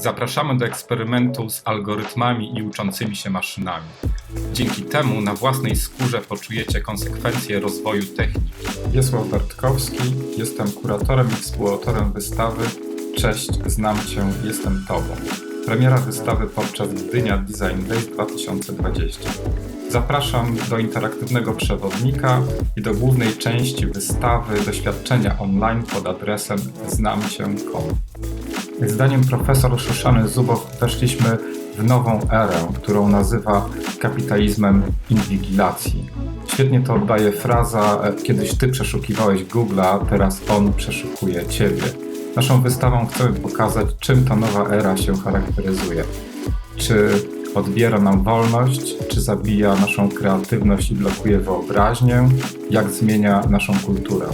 Zapraszamy do eksperymentu z algorytmami i uczącymi się maszynami. Dzięki temu na własnej skórze poczujecie konsekwencje rozwoju techniki. Wiesław Bartkowski, jestem kuratorem i współautorem wystawy Cześć, znam Cię, jestem Tobą. Premiera wystawy podczas Gdynia Design Days 2020. Zapraszam do interaktywnego przewodnika i do głównej części wystawy doświadczenia online pod adresem znamcię.com. Zdaniem profesor Szuszany Zubow weszliśmy w nową erę, którą nazywa kapitalizmem inwigilacji. Świetnie to oddaje fraza kiedyś ty przeszukiwałeś Google'a, teraz on przeszukuje ciebie. Naszą wystawą chcemy pokazać, czym ta nowa era się charakteryzuje. Czy odbiera nam wolność, czy zabija naszą kreatywność i blokuje wyobraźnię, jak zmienia naszą kulturę.